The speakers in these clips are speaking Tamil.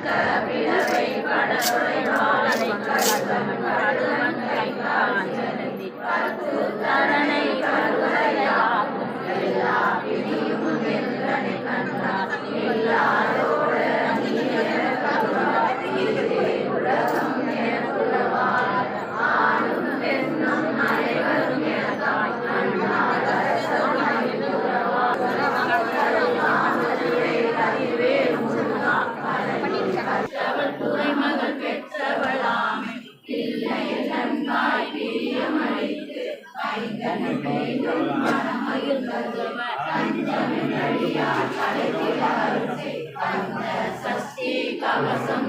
கற்க விளவை படவை வாழை கவசம்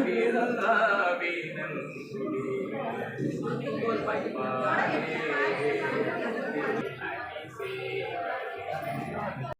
வீரநாவினன்